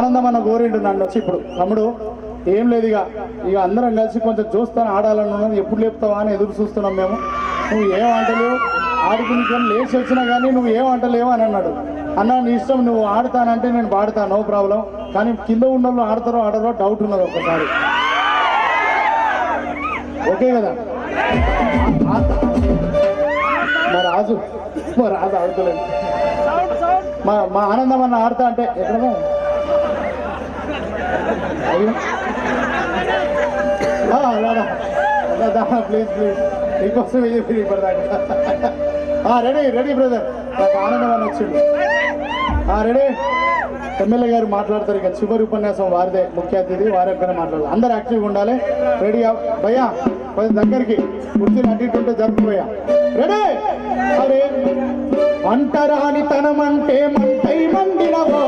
ఆనందం అన్న నన్ను వచ్చి ఇప్పుడు తమ్ముడు ఏం లేదు ఇక ఇక అందరం కలిసి కొంచెం చూస్తాను ఆడాలని ఎప్పుడు లేపుతావా అని ఎదురు చూస్తున్నాం మేము. నువ్వు ఏం అంటలేవు ఆడికి లేచి వచ్చినా కానీ నువ్వు ఏం అంటలేవు అని అన్నాడు. అన్న నీ ఇష్టం నువ్వు ఆడతానంటే నేను పాడతాను నో ప్రాబ్లం. కానీ కింద ఉన్న వాళ్ళు ఆడతారో ఆడరో డౌట్ ఉన్నది ఒక్కసారి. ఓకే కదా? మా రాజు మా రాజు ఆడుతలేదు మా మా ఆనందం అన్న ఆడతా అంటే ఎక్కడ ప్లీజ్ ప్లీజ్ నీకోసం చెప్పి ఇప్పటిదాకా రెడీ రెడీ బ్రదర్ నాకు ఆనందం అని వచ్చింది. Ah, రెడీ ఎమ్మెల్యే గారు మాట్లాడతారు ఇక. చివరి ఉపన్యాసం వారిదే. ముఖ్య అతిథి వారి ఒక్కనే మాట్లాడాలి. అందరు యాక్టివ్గా ఉండాలి. రెడీ ah, భయ్యా. కొంచెం దగ్గరికి. కుర్చీని అటు ఇటు ఉంటే జరుపు రెడీ అరే. అంటరాని తనం అంటే మంటై మండినవో.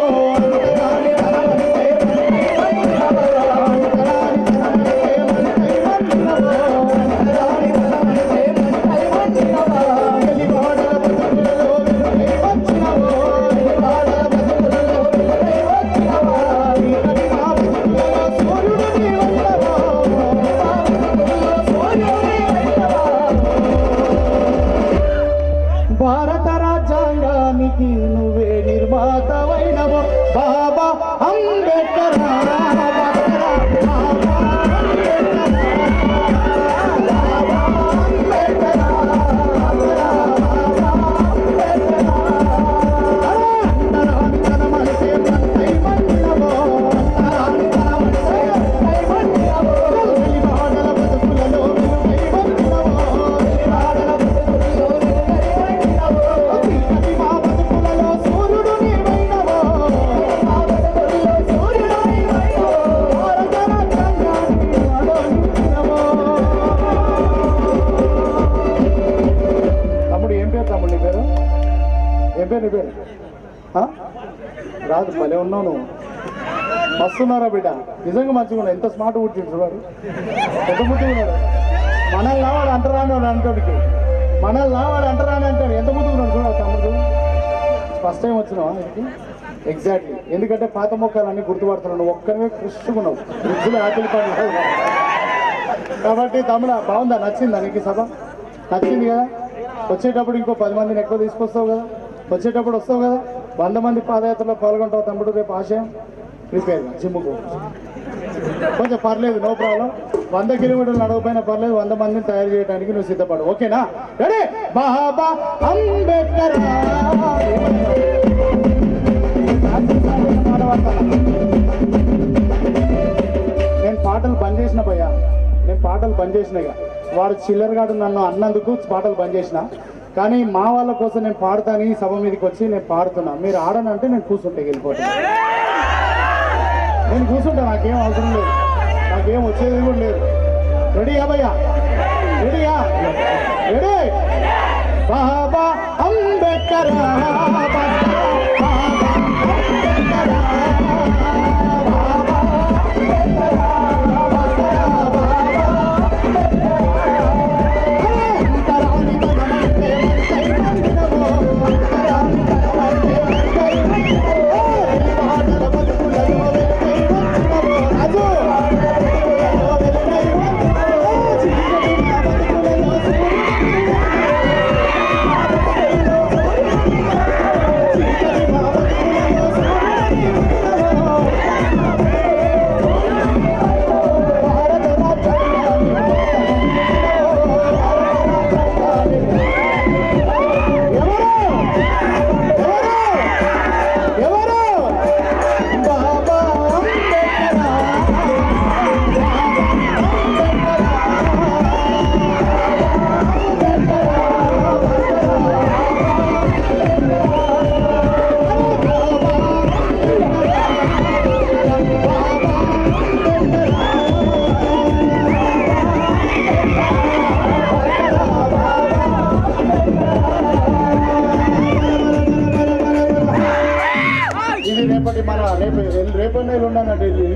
పేరు నీ పేరు రాదు భలే ఉన్నావు నువ్వు. మస్తున్నారా బిడ్డ? నిజంగా మంచిగా ఉన్నావు. ఎంత స్మార్ట్ పుట్టిండు వాడు ఎంత ముద్దుగా ఉన్నాడు? మనల్ని నావాడు అంటరాని వాడు అంటాడికి మనల్ని నావాడు అంటరాని అంటాడు. ఎంత ముద్దుగా ఉన్నాడు చూడాలి తమ్ముడు. ఫస్ట్ టైం వచ్చినావా ఇంటికి ఎగ్జాక్ట్లీ ఎందుకంటే పాత మొక్కలన్నీ గుర్తుపడుతున్నావు. నువ్వు ఒక్కరివే ఫ్రెష్గా ఉన్నావు. ఫ్రిడ్జ్లో ఆపిల్ పని కాబట్టి తమ్ముడ బాగుందా? నచ్చిందా నీకు సభ? నచ్చింది కదా? వచ్చేటప్పుడు ఇంకో పది మందిని ఎక్కువ తీసుకొస్తావు కదా? వచ్చేటప్పుడు వస్తావు కదా? వంద మంది పాదయాత్రలో పాల్గొంటావు తమ్ముడు రేపు ఆశయం? ప్రిపేర్ జిమ్ముకు కొంచెం పర్లేదు నో ప్రాబ్లం. వంద కిలోమీటర్లు నడవపోయినా పర్లేదు వంద మందిని తయారు చేయడానికి నువ్వు సిద్ధపడు. ఓకేనా? రెడీ? బాబా అంబేద్కర్ నేను పాటలు బంద్ చేసిన భయ్యా. నేను పాటలు బంద్ చేసిన వాడు చిల్లరగాడు నన్ను అన్నందుకు పాటలు బంద్ చేసిన. కానీ మా వాళ్ళ కోసం నేను పాడతాను సభ మీదకి వచ్చి నేను పాడుతున్నా. మీరు ఆడనంటే నేను కూర్చుంటే వెళ్ళిపోతాను నేను కూర్చుంటా నాకేం అవసరం లేదు. నాకేం వచ్చేది కూడా లేదు. రెడీయా భయ్యా? రెడీయా రెడీ? బాబా అంబేద్కర్ బాబా అంబేద్కర్.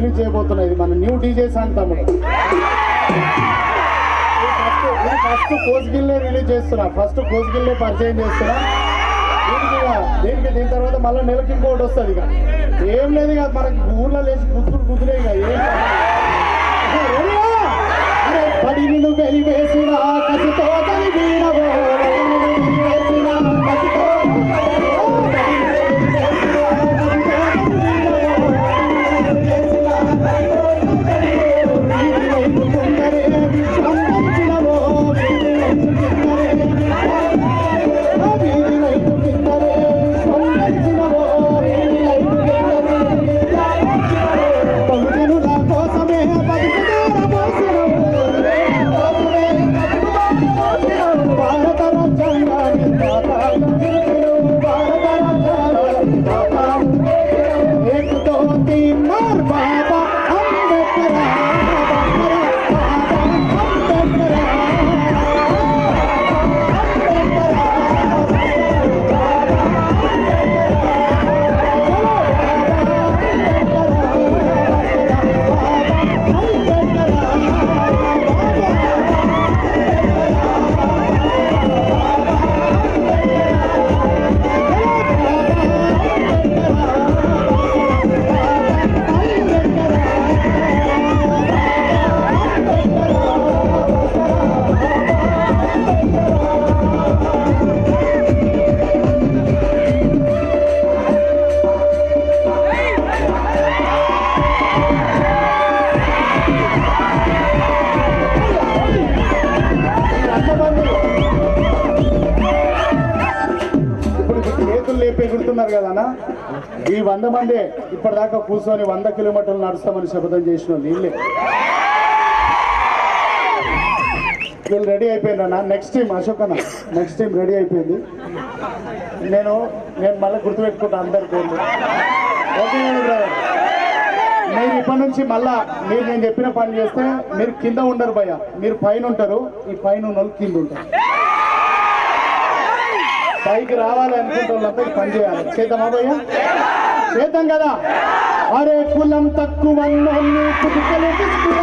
రిలీజ్ చేయబోతున్నా. ఇది మన న్యూ డీజే సాంగ్ తమ్ముడు. ఫస్ట్ ఫస్ట్ రిలీజ్ చేస్తున్నా. ఫస్ట్ కోస్గిల్లే పరిచయం చేస్తున్నా. దీనికి దీని తర్వాత మళ్ళీ నెలకి ఇంకోటి వస్తుంది ఇక. ఏం లేదు ఇక మనకి ఊర్లో లేచి కుదురు కుదిరే ఇక. ఏం పని పడి వెలివేసిన కసితో తలివీరవో లేపి కదా ఈ వంద మంది ఇప్పటిదాకా కూర్చొని వంద కిలోమీటర్లు నడుస్తామని శపథం చేసిన వీళ్ళే. వీళ్ళు రెడీ అయిపోయిందన్న నెక్స్ట్ టైం అశోక్ అన్న. నెక్స్ట్ టైం రెడీ అయిపోయింది. నేను నేను మళ్ళీ గుర్తుపెట్టుకుంటా అందరికీ ఓకే మీరు ఇప్పటి నుంచి మళ్ళా మీరు నేను చెప్పిన పని చేస్తే మీరు కింద ఉండరు భయ్య. మీరు పైన ఉంటారు. ఈ పైన ఉన్న వాళ్ళు కింద ఉంటారు. పైకి రావాలి అనుకుంటే వాళ్ళంతా ఈ పని చేయాలి. చేద్దామా భయ్య చేద్దాం కదా? అరే కులం తక్కువ కులం తక్కువ